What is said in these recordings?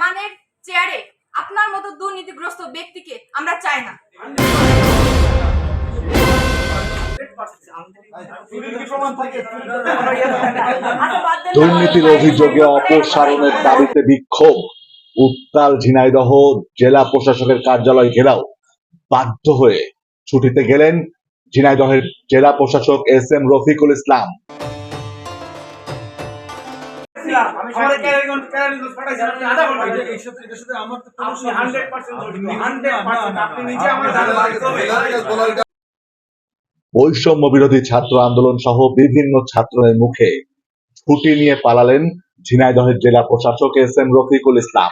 সম্মানের চেয়ারে আপনার মতো দুর্নীতিগ্রস্ত ব্যক্তিকে আমরা চাই না। দুর্নীতির অভিযোগে অপসারণের দাবিতে বিক্ষোভ। উত্তাল ঝিনাইদহ জেলা প্রশাসকের কার্যালয় ঘেরাও। বাধ্য হয়ে ছুটিতে গেলেন ঝিনাইদহের জেলা প্রশাসক এস এম রফিকুল ইসলাম। আমার ক্যারাগন ক্যারাগন ফাটাইছেন আপনি আধা ঘণ্টা এর সাথে- এটার সাথে আমার তো আপনি 100% জড়িত, 100% না, না, আপনি নিজে আমার আপনি- জানা বাড়িতে হবে। বৈষম্য বিরোধী ছাত্র আন্দোলন সহ বিভিন্ন ছাত্রের মুখে ছুটি নিয়ে পালালেন ঝিনাইদহের জেলা প্রশাসক এস এম রফিকুল ইসলাম।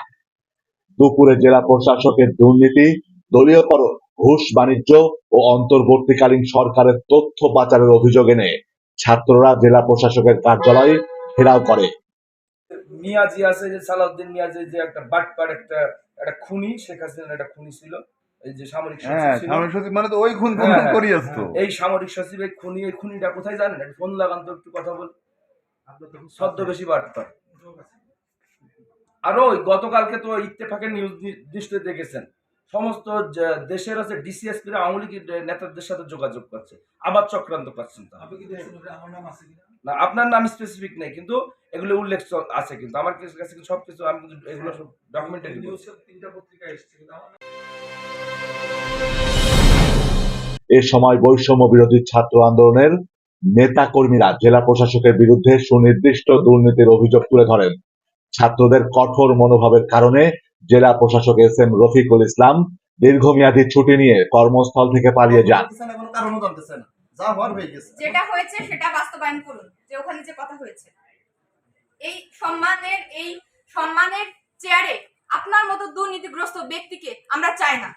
দুপুরে জেলা প্রশাসকের দুর্নীতি দলীয়করণ ঘুষ বাণিজ্য ও অন্তর্বর্তীকালীন সরকারের তথ্য পাচারের অভিযোগ এনে ছাত্ররা জেলা প্রশাসকের কার্যালয়ে ঘেরাও করে। মিয়াজি আছে যে সালাউদ্দিন মিয়াজি যে একটা বাটপার একটা একটা খুনি শেখ হাসিনার একটা খুনি ছিল এই যে সামরিক সচিব হ্যাঁ সামরিক সচিব মানে তো ওই খুন খুন হ্যাঁ, হ্যাঁ। করি আসতো। এই সামরিক সচিব এই খুনি এই খুনিটা কোথায় জানেন? একটু ফোন লাগান তো একটু কথা বল। সদ্য বেশি বাটপার। আরও ওই গতকালকে তো ইত্তেফাকের নিউজ নিশ্চয়ই দেখেছেন। সমস্ত দেশের আছে ডিসিএসপি আওয়ামী লীগের নেতাদের সাথে যোগাযোগ করছে। আবার চক্রান্ত করছেন তারা। না আপনার নাম স্পেসিফিক নেই কিন্তু এগুলো উল্লেখ আছে কিন্তু। আমার কাছে কাছে কিন্তু সবকিছু আমি কিন্তু এগুলো সব ডকুমেন্টারি তিনটা পত্রিকা এসেছে এ সময় বৈষম্য বিরোধী ছাত্র আন্দোলনের নেতা কর্মীরা জেলা প্রশাসকের বিরুদ্ধে সুনির্দিষ্ট দুর্নীতির অভিযোগ তুলে ধরেন। ছাত্রদের কঠোর মনোভাবের কারণে জেলা প্রশাসক এস এম রফিকুল ইসলাম দীর্ঘমেয়াদী ছুটি নিয়ে কর্মস্থল থেকে পালিয়ে যান। যা হওয়ার হয়ে গেছে। যেটা হয়েছে সেটা বাস্তবায়ন করুন যে ওখানে যে কথা হয়েছে। এই সম্মানের এই সম্মানের চেয়ারে আপনার মতো দুর্নীতিগ্রস্ত ব্যক্তিকে আমরা চাই না।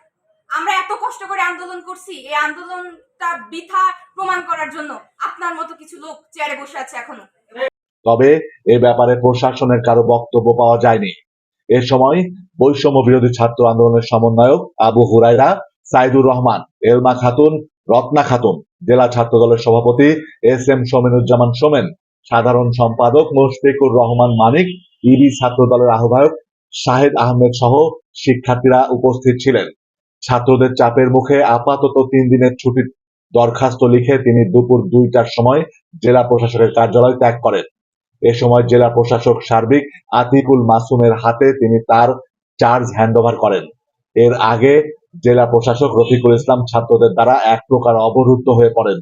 আমরা এত কষ্ট করে আন্দোলন করছি এই আন্দোলনটা বৃথা প্রমাণ করার জন্য আপনার মতো কিছু লোক চেয়ারে বসে আছে এখনও। তবে এ ব্যাপারে প্রশাসনের কারও বক্তব্য পাওয়া যায়নি। এ সময় বৈষম্য বিরোধী ছাত্র আন্দোলনের সমন্বয়ক আবু হুরাইরা সাইদুর রহমান এলমা খাতুন রত্না খাতুন, জেলা ছাত্র দলের সভাপতি এস এম সোমেনুজ্জামান সোমেন, সাধারণ সম্পাদক মুশফিকুর রহমান মানিক ইবি ছাত্র দলের আহ্বায়ক শাহেদ আহমেদ সহ শিক্ষার্থীরা উপস্থিত ছিলেন। ছাত্রদের চাপের মুখে আপাতত তিন দিনের ছুটির দরখাস্ত লিখে তিনি দুপুর দুইটার সময় জেলা প্রশাসকের কার্যালয় ত্যাগ করেন। এ সময় জেলা প্রশাসক সার্বিক আতিকুল মাসুমের হাতে তিনি তার চার্জ হ্যান্ডওভার করেন। এর আগে জেলা প্রশাসক রফিকুল ইসলাম ছাত্রদের দ্বারা এক প্রকার অবরুদ্ধ হয়ে পড়েন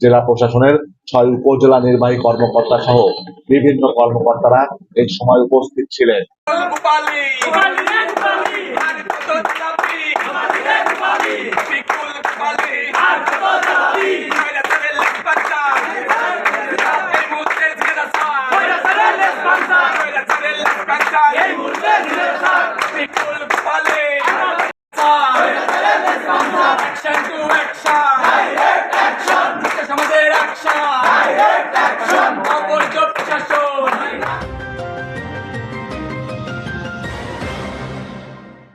জেলা প্রশাসনের ছয় উপজেলা নির্বাহী কর্মকর্তা সহ বিভিন্ন কর্মকর্তারা এই সময় উপস্থিত ছিলেন